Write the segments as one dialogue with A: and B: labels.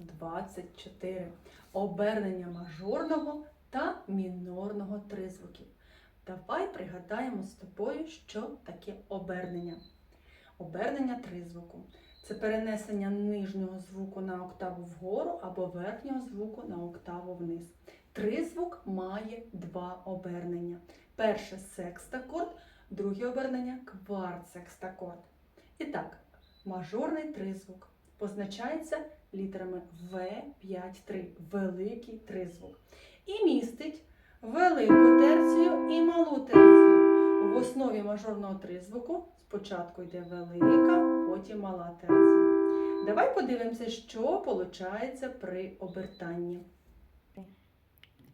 A: 24. Обернення мажорного та мінорного тризвуків. Давай пригадаємо з тобою, що таке обернення. Обернення тризвуку це перенесення нижнього звуку на октаву вгору або верхнього звуку на октаву вниз. Тризвук має два обернення. Перше секстакорд, друге обернення кварт-секстакорд. І так, мажорний тризвук позначається літерами В5-3, великий тризвук. І містить велику терцію і малу терцію. В основі мажорного тризвуку спочатку йде велика, потім мала терція. Давай подивимося, що виходить при обертанні.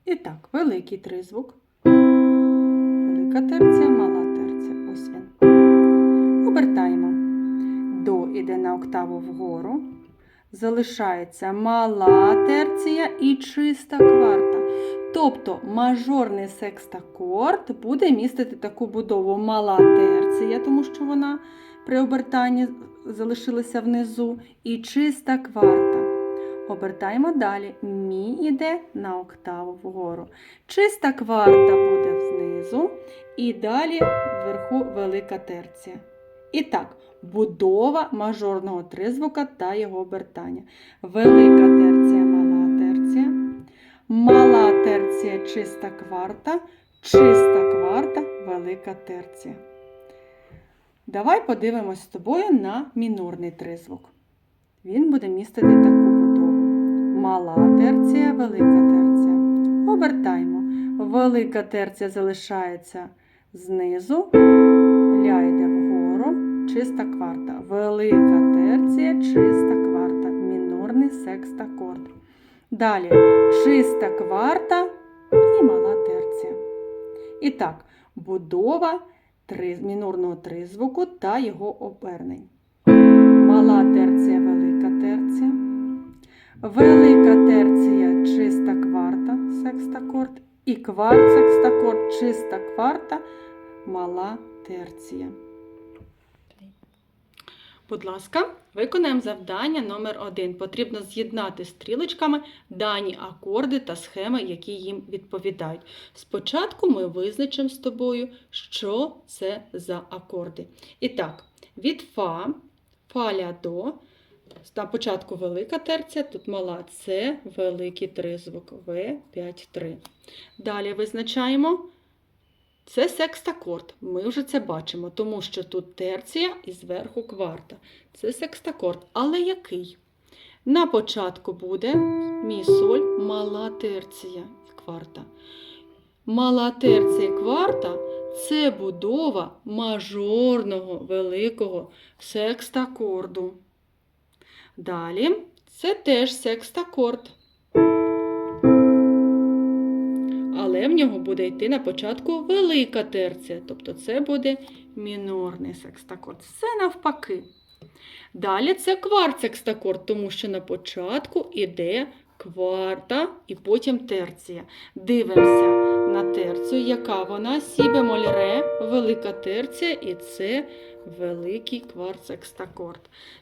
A: І так, великий тризвук. Велика терція, мала терція. Ось він. Обертаємо. До іде на октаву вгору. Залишається мала терція і чиста кварта. Тобто мажорний секстакорд буде містити таку будову мала терція, тому що вона при обертанні залишилася внизу, і чиста кварта. Обертаємо далі. Мі іде на октаву вгору. Чиста кварта буде знизу, і далі вверху велика терція. І так, будова мажорного тризвука та його обертання. Велика терція, мала терція. Мала терція чиста кварта, чиста кварта, велика терція. Давай подивимось з тобою на мінорний тризвук. Він буде містити таку будову. Мала терція, велика терція. Обертаємо. Велика терція залишається знизу, ля йде чиста кварта. Велика терція, чиста кварта. Мінорний секстакорд. Далі чиста кварта і мала терція. І так, будова три, мінорного тризвуку та його обернень. Мала терція, велика терція. Велика терція чиста кварта, секстакорд. І кварт секстакорд, чиста кварта, мала терція. Будь ласка, виконаємо завдання номер 1 Потрібно з'єднати стрілочками дані акорди та схеми, які їм відповідають. Спочатку ми визначимо з тобою, що це за акорди. І так, від Фа, Фа ля до. На початку велика терція, тут мала С, великий тризвук В, 5, 3. Далі визначаємо. Це секстакорд. Ми вже це бачимо, тому що тут терція і зверху кварта. Це секстакорд. Але який? На початку буде мі соль, мала терція і кварта. Мала терція і кварта це будова мажорного великого секстакорду. Далі це теж секстакорд. Нього буде йти на початку велика терція, тобто це буде мінорний секстакорд. Все навпаки. Далі це кварт секстакорд, тому що на початку йде кварта і потім терція. Дивимося на терцію, яка вона сі бемоль ре, велика терція, і це великий кварт секстакорд.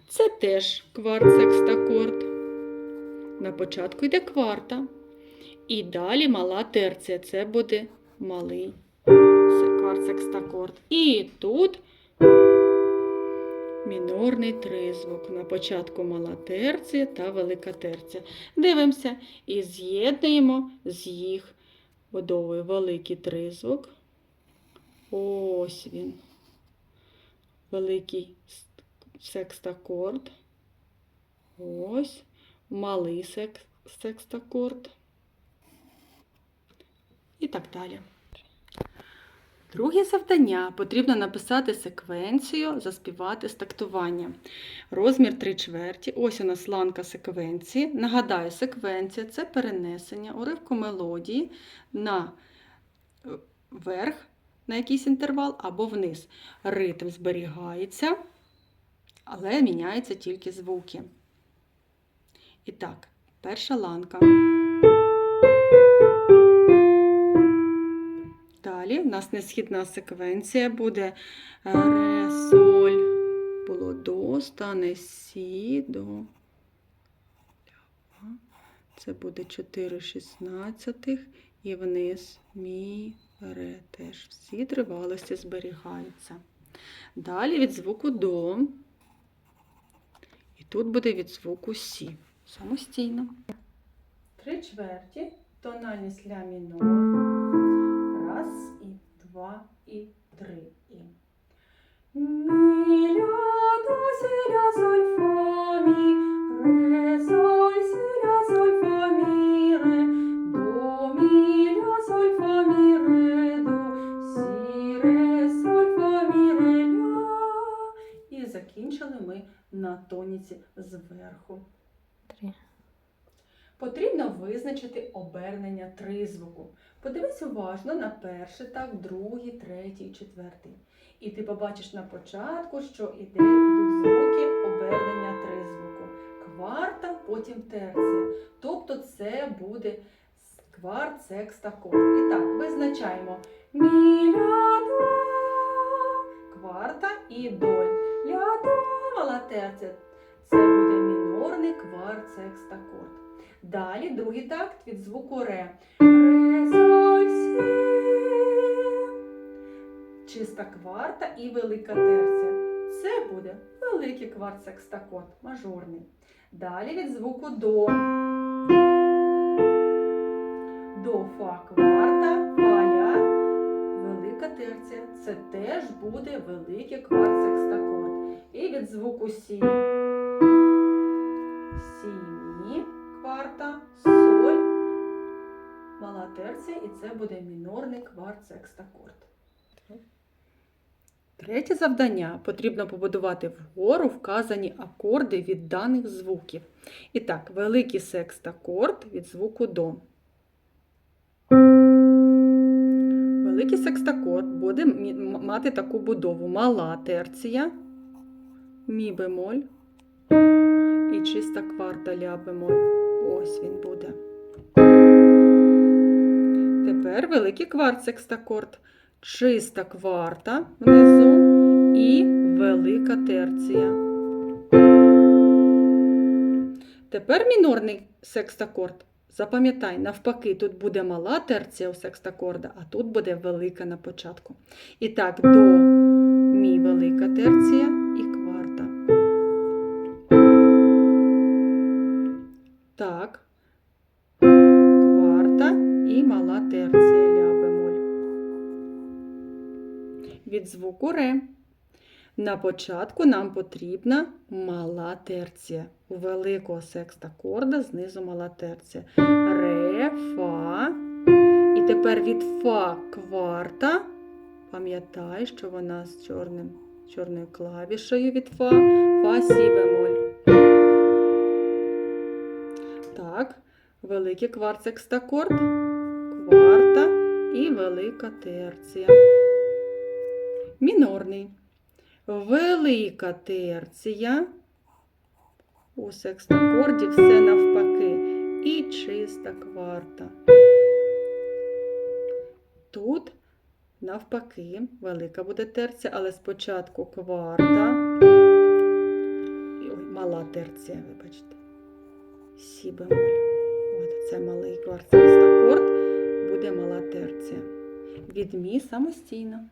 A: Це теж кварт секстакорд. На початку йде кварта. І далі мала терція. Це буде малий секстакорд. І тут мінорний тризвук. На початку мала терція та велика терція. Дивимося і з'єднуємо з їх будовою великий тризвук. Ось він. Великий секстакорд. Ось. Малий секс- секстакорд. І так далі. Друге завдання потрібно написати секвенцію, заспівати з тактуванням. Розмір 3 чверті. Ось у нас ланка секвенції. Нагадаю, секвенція це перенесення уривку мелодії на е, верх на якийсь інтервал або вниз. Ритм зберігається, але міняються тільки звуки. І так, перша ланка. Далі в нас несхідна секвенція буде ре, соль, було до, стане сі, до, Це буде 4 шістнадцятих і вниз мі, ре теж. Всі тривалості зберігаються. Далі від звуку до. І тут буде від звуку сі. Самостійно. Три чверті, тональність ля мінор. Раз і два і три. І. До, сі, соль, фа, ре, соль, сі, ля, соль, фа, мі, ре, до, соль, фа. І закінчили ми на тоніці зверху.
B: Три.
A: Потрібно визначити обернення тризвуку. Подивись уважно на перший так, другий, третій, четвертий. І ти побачиш на початку, що іде, йдуть звуки обернення тризвуку. Кварта, потім терція. Тобто це буде кварт, секстакорд. І так, визначаємо мі, до, кварта і доль. Ля, до, мала терція. Це буде кварт, секстакорд. Далі другий такт від звуку ре. Ре. Чиста кварта і велика терція. Це буде великий кварт секстакорд, мажорний. Далі від звуку до. До фа кварта, фа ля, велика терція. Це теж буде великий кварт секстакорд. І від звуку сі. Сі, мі, кварта, соль, мала терція, і це буде мінорний кварт секстакорд. Третє завдання потрібно побудувати вгору вказані акорди від даних звуків. І так, великий секстакорд від звуку до. Великий секстакорд буде мати таку будову: мала терція, мі бемоль і чиста кварта ля бемоль. Ось він буде. Тепер великий кварт секстакорд. Чиста кварта внизу і велика терція. Тепер мінорний секстакорд. Запам'ятай, навпаки, тут буде мала терція у секстакорда, а тут буде велика на початку. І так, до мі велика терція Так. Кварта і мала терція ля бемоль. Від звуку ре. На початку нам потрібна мала терція. У великого секстакорда знизу мала терція. Ре, фа. І тепер від фа кварта. Пам'ятай, що вона з чорним, чорною клавішею від фа. Фа сі бемоль. Так, великий кварт секстакорд, кварта і велика терція. Мінорний. Велика терція. У секстакорді все навпаки. І чиста кварта. Тут навпаки, велика буде терція, але спочатку кварта. Ой, мала терція, вибачте. Сі бемоль. От це малий кварт секстакорд, буде мала терція. Від мі самостійно.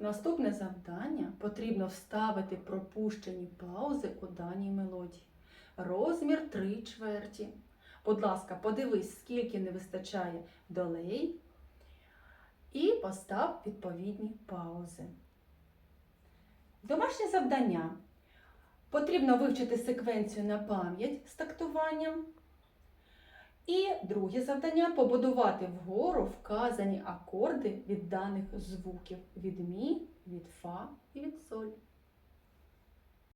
A: Наступне завдання потрібно вставити пропущені паузи у даній мелодії. Розмір 3 чверті. Будь ласка, подивись, скільки не вистачає долей, і постав відповідні паузи. Домашнє завдання. Потрібно вивчити секвенцію на пам'ять з тактуванням. І друге завдання побудувати вгору вказані акорди від даних звуків від мі, від фа і від соль.